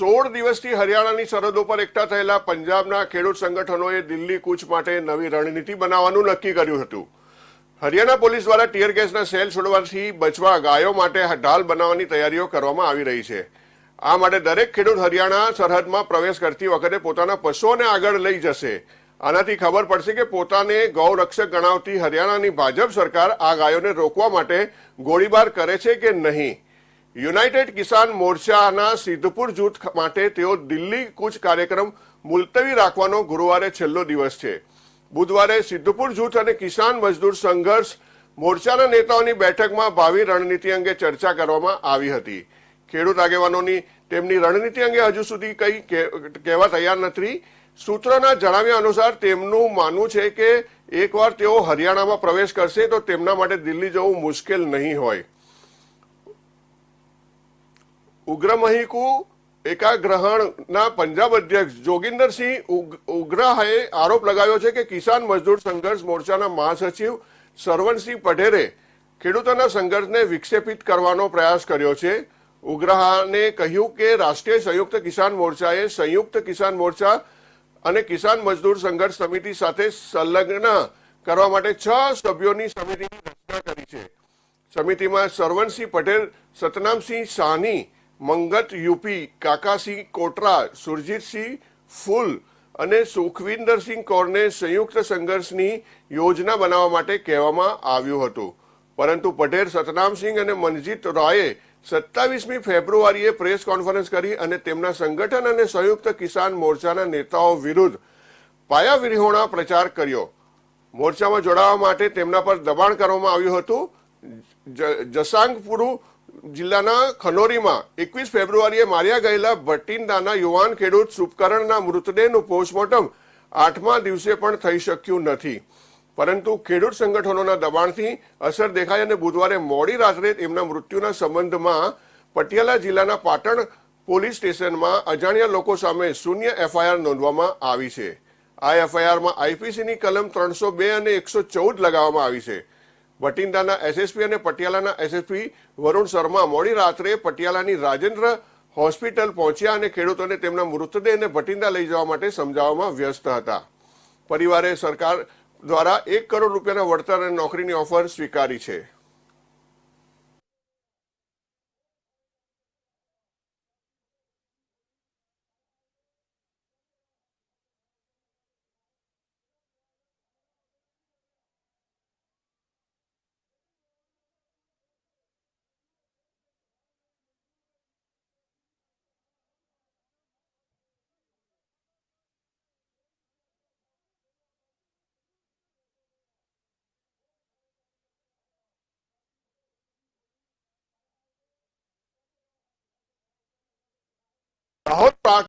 સોળ દિવસથી હરિયાણાની સરહદો પર એકઠા થયેલા પંજાબના ખેડૂત સંગઠનોએ દિલ્હી કૂચ માટે નવી રણનીતિ બનાવવાનું નક્કી કર્યું હતું. હરિયાણા પોલીસ દ્વારા ટીયર ગેસના સેલ છોડવાથી બચવા ગાયો માટે ઢાલ બનાવવાની તૈયારીઓ કરવામાં આવી રહી છે. આ માટે દરેક ખેડૂત હરિયાણા સરહદમાં પ્રવેશ કરતી વખતે પોતાના પશુઓને આગળ લઈ જશે. આનાથી ખબર પડશે કે પોતાને ગૌરક્ષક ગણાવતી હરિયાણાની ભાજપ સરકાર આ ગાયોને રોકવા માટે ગોળીબાર કરે છે કે નહીં. યુનાઇટેડ કિસાન મોરચાના સિદ્ધપુર જૂથ માટે તેઓ દિલ્હી કૂચ કાર્યક્રમ મુલતવી રાખવાનો ગુરુવારે છેલ્લો દિવસ છે. બુધવારે સિદ્ધપુર જૂથ અને કિસાન મજદૂર સંઘર્ષ મોરચાના નેતાઓની બેઠકમાં ભાવિ રણનીતિ અંગે ચર્ચા કરવામાં આવી હતી. ખેડૂત આગેવાનોની તેમની રણનીતિ અંગે હજુ સુધી કંઈ કહેવા તૈયાર નથી. સૂત્રોના જણાવ્યા અનુસાર તેમનું માનવું છે કે એકવાર તેઓ હરિયાણામાં પ્રવેશ કરશે તો તેમના માટે દિલ્હી જવું મુશ્કેલ નહીં હોય. ઉગ્રમહિકુ એકાગ્રહણના પંજાબ અધ્યક્ષ જોગિંદરસિંહ ઉગ- ઉગ્રાહાએ આરોપ લગાવ્યો છે કે કિસાન મજદૂર સંઘર્ષ મોરચાના મહાસચિવ સરવણસિંહ પટેલે ખેડૂતોના સંઘર્ષને વિક્ષેપિત કરવાનો પ્રયાસ કર્યો છે. ઉગ્રહાને કહ્યું કે રાષ્ટ્રીય સંયુક્ત કિસાન મોરચાએ સંયુક્ત કિસાન મોરચા અને કિસાન મજદૂર સંઘર્ષ સમિતિ સાથે સંલગ્ન કરવા માટે છ સભ્યોની સમિતિની રચના કરી છે. સમિતિમાં સરવણસિંહ પટેલ સતનામસિંહ સાહની મંગત, યુપી, કાકાસિંહ, કોટરા, સુરજીતસિંહ, ફૂલ અને સુખવિન્દરસિંહ કૌરને સંયુક્ત સંઘર્ષની યોજના બનાવવા માટે કહેવામાં આવ્યું હતું. પરંતુ પટેલ સતનામસિંહ અને મનજીત રોયે સત્તાવીસમી ફેબ્રુઆરીએ પ્રેસ કોન્ફરન્સ કરી અને તેમના સંગઠન અને સંયુક્ત કિસાન મોરચાના નેતાઓ વિરુદ્ધ પાયાવિહોણા પ્રચાર કર્યો. મોરચામાં જોડાવા માટે તેમના પર દબાણ કરવામાં આવ્યું હતું. જસાંગપુરુ જિલ્લાના ખનોરીમાં એકવીસ ફેબ્રુઆરીએ માર્યા ગયેલા ભટિંડાના યુવાન ખેડૂત સુપકરણના મૃતદેહનું પોસ્ટમોર્ટમ આઠમા દિવસે પણ થઈ શક્યું નથી. પરંતુ ખેડૂત સંગઠનોના દબાણથી અસર દેખાઈ અને બુધવારે મોડી રાત્રે તેમના મૃત્યુના સંબંધમાં પટિયાલા જિલ્લાના પાટણ પોલીસ સ્ટેશનમાં અજાણ્યા લોકો સામે શૂન્ય એફઆઈઆર નોંધવામાં આવી છે. આ એફઆઈઆરમાં આઈપીસીની કલમ ત્રણસો બે અને એકસો ચૌદ લગાવવામાં આવી છે. ભટિંડાના એસએસપી અને પટિયાલાના એસએસપી વરુણ શર્મા મોડી રાત્રે પટિયાલાની રાજેન્દ્ર હોસ્પિટલ પહોંચ્યા અને ખેડૂતોને તેમના મૃતદેહને ભટિંડા લઈ જવા માટે સમજાવવામાં વ્યસ્ત હતા. પરિવારે સરકાર દ્વારા એક કરોડ રૂપિયાના વળતર અને નોકરીની ઓફર સ્વીકારી છે. દાહોદ પ્રા-